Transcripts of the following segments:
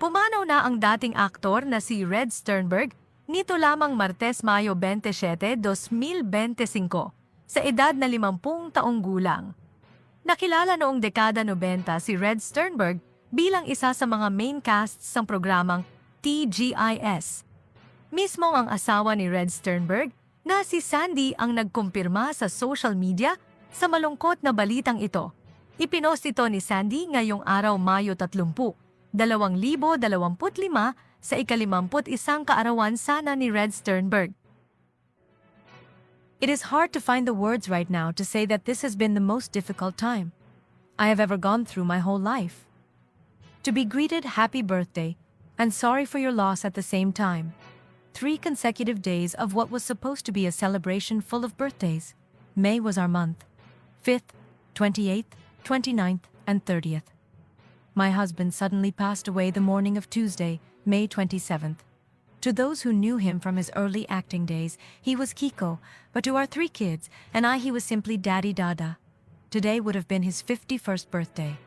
Pumanaw na ang dating aktor na si Red Sternberg nito lamang Martes, Mayo 27, 2025 sa edad na 50 taong gulang. Nakilala noong dekada 90 si Red Sternberg bilang isa sa mga main casts ng programang TGIS. Mismo ang asawa ni Red Sternberg na si Sandy ang nagkumpirma sa social media sa malungkot na balitang ito. Ipinost ito ni Sandy ngayong araw Mayo 30, 2025 sa ikalimamput isang kaarawan sana ni Red Sternberg. It is hard to find the words right now to say that this has been the most difficult time I have ever gone through my whole life. To be greeted happy birthday and sorry for your loss at the same time. Three consecutive days of what was supposed to be a celebration full of birthdays. May was our month 5th, 28th, 29th, and 30th. My husband suddenly passed away the morning of Tuesday, May 27th. To those who knew him from his early acting days, he was Kiko, but to our three kids and I, he was simply Daddy Dada. Today would have been his 51st birthday.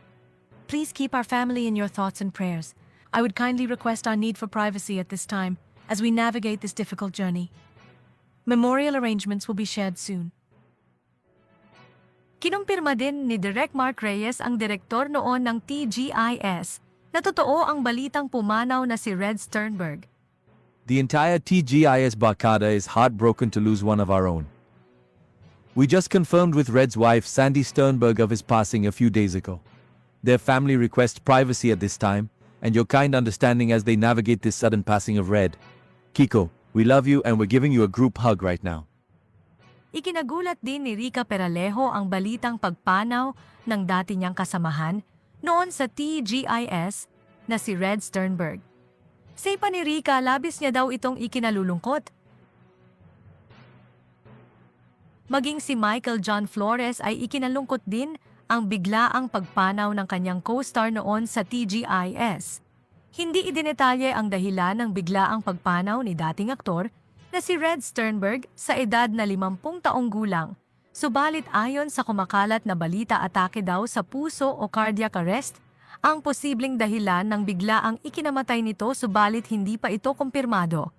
Please keep our family in your thoughts and prayers. I would kindly request our need for privacy at this time as we navigate this difficult journey. Memorial arrangements will be shared soon. Kinumpirma din ni Direk Mark Reyes ang direktor noon ng TGIS na totoo ang balitang pumanaw na si Red Sternberg. The entire TGIS Barkada is heartbroken to lose one of our own. We just confirmed with Red's wife Sandy Sternberg of his passing a few days ago. Their family requests privacy at this time, and your kind understanding as they navigate this sudden passing of Red. Kiko, we love you and we're giving you a group hug right now. Ikinagulat din ni Rica Peralejo ang balitang pagpanaw ng dati niyang kasamahan noon sa TGIS na si Red Sternberg. Say pa ni Rica, labis niya daw itong ikinalulungkot. Maging si Michael John Flores ay ikinalungkot din ang biglaang pagpanaw ng kanyang co-star noon sa TGIS. Hindi idinetalye ang dahilan ng biglaang pagpanaw ni dating aktor na si Red Sternberg sa edad na 50 taong gulang. Subalit ayon sa kumakalat na balita atake daw sa puso o cardiac arrest, ang posibleng dahilan ng biglaang ikinamatay nito subalit hindi pa ito kumpirmado.